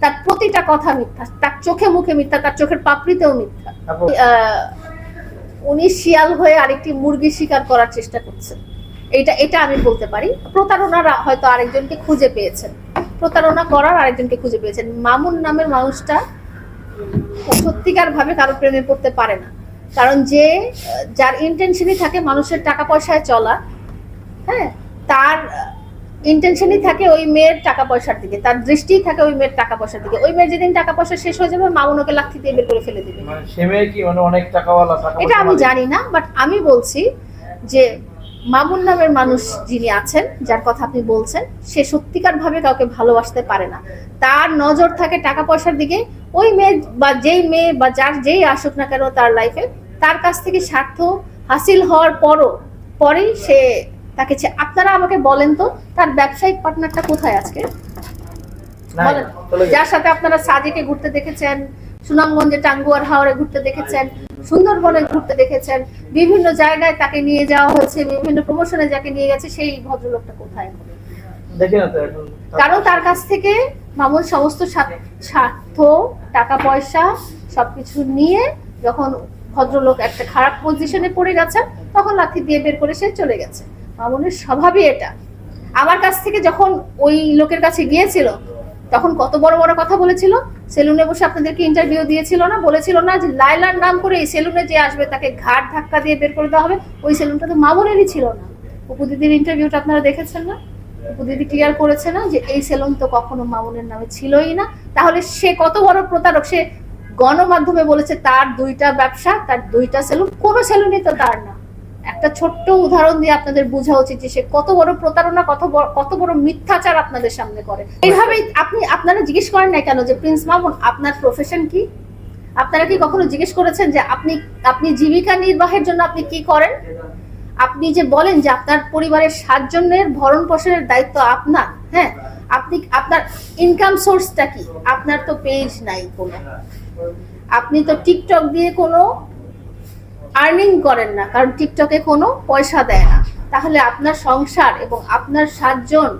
তার প্রতিটা কথা মিথ্যা। তার চোখে মুখে মিথ্যা তার চোখের পাপড়িতেও মিথ্যা। উনি শিয়াল হয়ে আরেকটি মুরগি শিকার করার চেষ্টা করছেন। এটা এটা আমি বলতে পারি। প্রতারণারা হয়তো আরেকজনকে খুঁজে পেয়েছেন। প্রতারণা করার আরেকজনকে খুঁজে পেয়েছেন। মামুন নামের মানুষটা সত্যিকার ভাবে কারও প্রেমে পড়তে পারে না। কারণ যে যার ইন্টেনশনই থাকে মানুষের টাকা পয়সায় চলা হ্যাঁ তার ইন্টেনশনই থাকে ওই মেয়ের টাকা পয়সার দিকে তার দৃষ্টিই থাকে ওই মেয়ের টাকা পয়সার দিকে। ওই মেয়ের যেদিন টাকা পয়সা শেষ হয়ে যাবে মামুন ওকে লাথি দিয়ে বের করে ফেলে দিবে। মানে সে মেয়ে কি মানে অনেক টাকাওয়ালা টাকা এটা আমি জানি না বাট আমি বলছি যে মামুন নামের মানুষ যিনি আছেন যার কথা আপনি বলছেন সে সত্যিকার ভাবে কাউকে ভালোবাসতে পারে না। তার নজর থাকে টাকা পয়সার দিকে ওই মেয়ে বা যেই মেয়ে বা যার যেই আসুক না কেন তার লাইফে তার কাছ থেকে স্বার্থ হাসিল হওয়ার পরও পরেই সে তাকে আপনারা আমাকে বলেন তো তার ব্যবসায়িক পার্টনারটা কোথায় আজকে? বলেন। যার সাথে আপনারা সাজেকে ঘুরতে দেখেছেন সুনামগঞ্জে টাঙ্গুয়ার হাওড়ে ঘুরতে দেখেছেন সুন্দরবনে ঘুরতে দেখেছেন বিভিন্ন জায়গায় তাকে নিয়ে যাওয়া হয়েছে বিভিন্ন প্রমোশনে যাকে নিয়ে গেছে সেই ভদ্রলোকটা কোথায়? কারণ তার কাছ থেকে মামুন সমস্ত স্বার্থ- স্বার্থ টাকা পয়সা সবকিছু নিয়ে যখন ভদ্রলোক একটা খারাপ পজিশনে পড়ে গেছেন তখন লাথি দিয়ে বের করে সে চলে গেছে। মামুনের স্বভাবই এটা। আমার কাছ থেকে যখন ওই লোকের কাছে গিয়েছিল, তখন কত বড় বড় কথা বলেছিল। সেলুনে বসে আপনাদেরকে ইন্টারভিউ দিয়েছিল না, বলেছিল না যে লাইলার নাম করে এই সেলুনে যে আসবে, তাকে ঘাট ধাক্কা দিয়ে বের করে দেওয়া হবে। ওই সেলুনটা তো মামনেরই ছিল না। উপদিদির ইন্টারভিউটা আপনারা দেখেছেন না? উপদিদি ক্লিয়ার করেছে না যে এই সেলুন তো কখনো মামনের নামে ছিলই না। তাহলে সে কত বড় প্রতারক? সে গণমাধ্যমে বলেছে, তার দুইটা ব্যবসা, তার দুইটা সেলুন, কোনো সেলুনই তো তার না। একটা ছোট্ট উদাহরণ দিয়ে আপনাদের বোঝা উচিত যে সে কত বড় প্রতারণা, কত বড় কত বড় মিথ্যাচার আপনাদের সামনে করে। এইভাবেই আপনি, আপনারা জিজ্ঞেস করেন না কেন যে, প্রিন্স মামুন, আপনার প্রফেশন কি? আপনারা কি কখনো জিজ্ঞেস করেছেন যে, আপনি আপনি জীবিকা নির্বাহের জন্য আপনি কি করেন? আপনি যে বলেন যে, আপনার পরিবারের সাতজনের ভরণ পোষণের দায়িত্ব আপনার। হ্যাঁ আপনি, আপনার ইনকাম সোর্সটা কি? আপনার তো পেজ নাই কোনো। আপনি তো টিকটক দিয়ে কোনো আর্নিং করেন না কারণ টিকটকে কোনো পয়সা দেয় না। তাহলে আপনার সংসার এবং আপনার সাতজন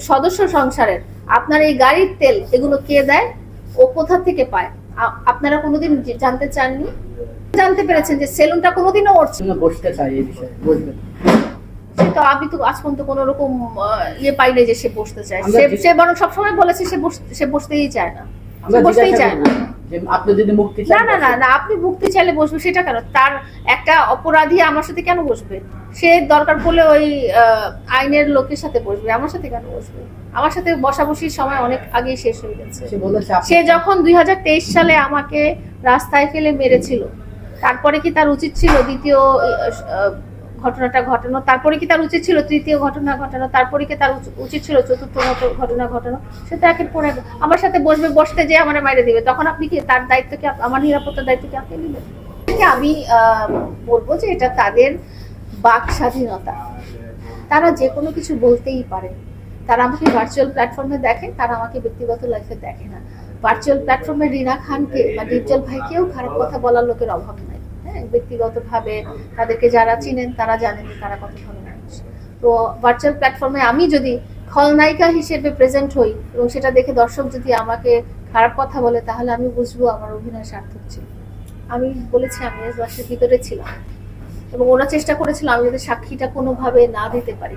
সদস্য সংসারের আপনার এই গাড়ির তেল এগুলো কে দেয়? ও কোথা থেকে পায়? আপনারা কোনোদিন জানতে চাননি? জানতে পেরেছেন যে সেলুনটা কোনোদিনও ওর ছিল সঙ্গে বসতে চাই এই বিষয়ে বসবেন তো আমি তো আজ পর্যন্ত কোনো রকম ইয়ে পাইনি যে সে বসতে চায়। সে সে বরং সবসময় বলেছে সে বস- সে বসতেই চায় না। বসতেই চায় না। আপনি যদি মুক্তি না না না না আপনি মুক্তি চাইলে বসবে সেটা কেন? তার একটা অপরাধী আমার সাথে কেন বসবে? সে দরকার পড়লে ওই আইনের লোকের সাথে বসবে আমার সাথে কেন বসবে? আমার সাথে বসাবসির সময় অনেক আগেই শেষ হয়ে গেছে। সে বলেছে আপনি- সে যখন দুই হাজার তেইশ সালে আমাকে রাস্তায় ফেলে মেরেছিল তারপরে কি তার উচিত ছিল দ্বিতীয় ঘটনাটা ঘটানো, তারপরে কি তার উচিত ছিল? তৃতীয় ঘটনা ঘটানো, তারপরে কি তার উচিত ছিল চতুর্থ ঘট- ঘটনা ঘটানো? সে তো একের পর আমার সাথে বসবে, বসতে যে আমার মাইরে দিবে। তখন আপনি কি তার দায়িত্ব কি আমার নিরাপত্তার দায়িত্ব কি আপনি নেবেন? আমি বলব যে এটা তাদের বাক স্বাধীনতা। তারা যে কোনো কিছু বলতেই পারে। তারা আমাকে ভার্চুয়াল প্ল্যাটফর্মে দেখে, তারা আমাকে ব্যক্তিগত লাইফে দেখে না। ভার্চুয়াল প্ল্যাটফর্মে রিনা খানকে বা ডিপজল ভাইকেও খারাপ কথা বলার লোকের অভাব নাই। হ্যাঁ ব্যক্তিগতভাবে তাদেরকে যারা চিনেন তারা জানেন যে তারা কত ভালো মানুষ। তো ভার্চুয়াল প্ল্যাটফর্মে আমি যদি খলনায়িকা হিসেবে প্রেজেন্ট হই এবং সেটা দেখে দর্শক যদি আমাকে খারাপ কথা বলে তাহলে আমি বুঝব আমার অভিনয় সার্থক ছিল। আমি বলেছি আমি বাসের ভিতরে ছিলাম। এবং ওরা চেষ্টা করেছিল আমি যদি সাক্ষীটা কোনোভাবে না দিতে পারি।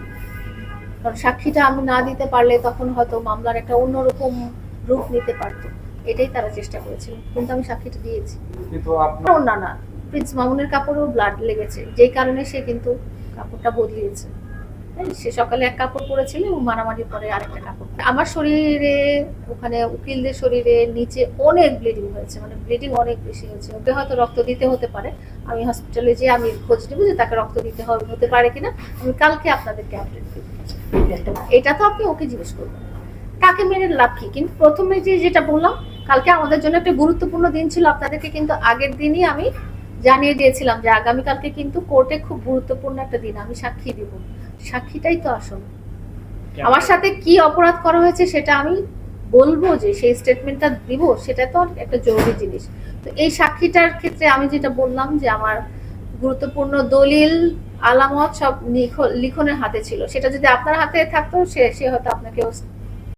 কারণ সাক্ষীটা আমি না দিতে পারলে তখন হয়তো মামলার একটা অন্যরকম রূপ নিতে পারতো। এটাই তারা চেষ্টা করেছিল। কিন্তু আমি সাক্ষীটা দিয়েছি। কিন্তু আপনার না না। প্রিন্স মামুনের কাপড়েও ব্লাড লেগেছে। যেই কারণে সে কিন্তু কাপড়টা বদলিয়েছে। সে সকালে এক কাপড় পরেছিল এবং মারামারির পরে আরেকটা কাপড় আমার শরীরে, ওখানে উকিলদের শরীরে নিচে অনেক ব্লিডিং হয়েছে মানে ব্লিডিং অনেক বেশি হয়েছে। ওকে হয়তো রক্ত দিতে হতে পারে। আমি হসপিটালে যেয়ে আমি খোঁজ নেব যে তাকে রক্ত দিতে হবে হতে পারে কিনা। আমি কালকে আপনাদেরকে আপডেট দেবো এটা তো আপনি ওকে জিজ্ঞেস করবেন। তাকে মেরে লাভ কি? কিন্তু প্রথমে যে যেটা বললাম, কালকে আমাদের জন্য একটা গুরুত্বপূর্ণ দিন ছিল। আপনাদেরকে কিন্তু আগের দিনই আমি জানিয়ে দিয়েছিলাম যে আগামীকালকে কিন্তু কোর্টে খুব গুরুত্বপূর্ণ একটা দিন আমি সাক্ষী দিব। সাক্ষীটাই তো আসল। আমার সাথে কি অপরাধ করা হয়েছে সেটা আমি বলব যে সেই স্টেটমেন্টটা দিব সেটা তো একটা জরুরি জিনিস। তো এই সাক্ষীটার ক্ষেত্রে আমি যেটা বললাম যে আমার গুরুত্বপূর্ণ দলিল আলামত সব লিখ- লিখনের হাতে ছিল। সেটা যদি আপনার হাতে থাকতো সে সে হয়তো আপনাকেও